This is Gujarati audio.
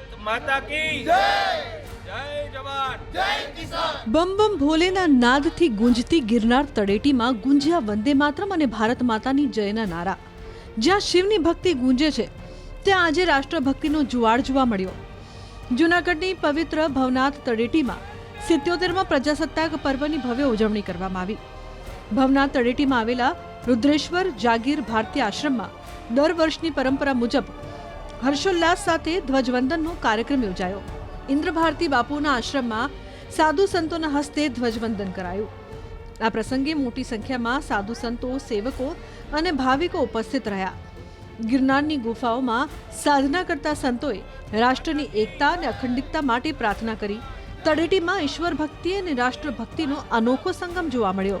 ભારત માતા કી. જય! જય જવાન. બમ બમ ભોલેના નાદથી ગુંજતી ગિરનાર તળેટીમાં ગુંજ્યા વંદે માતરમ અને ભારત માતાની જયના નારા. જ્યાં શિવની ભક્તિ ગુંજે છે ત્યાં આજે રાષ્ટ્રભક્તિનો જુવાળ જોવા મળ્યો. જૂનાગઢની પવિત્ર ભવનાથ તળેટીમાં સિત્યોતેરમાં પ્રજાસત્તાક પર્વની ભવ્ય ઉજવણી કરવામાં આવી. ભવનાથ તળેટીમાં આવેલા રુદ્રેશ્વર જાગીર ભારતીય આશ્રમમાં દર વર્ષની પરંપરા મુજબ હર્ષોલ્લાસ સાથે ધ્વજવંદનનો કાર્યક્રમ યોજાયો. ઇન્દ્રભારતી બાપુના આશ્રમમાં સાધુ સંતોના હસ્તે ધ્વજવંદન કરાયું. આ પ્રસંગે મોટી સંખ્યામાં સાધુ સંતો, સેવકો અને ભાવિકો ઉપસ્થિત રહ્યા. ગિરનારની ગુફાઓમાં સાધના કરતા સંતોએ રાષ્ટ્રની એકતા અને અખંડિતતા માટે પ્રાર્થના કરી. તળેટીમાં ઈશ્વર ભક્તિ અને રાષ્ટ્રભક્તિનો અનોખો સંગમ જોવા મળ્યો.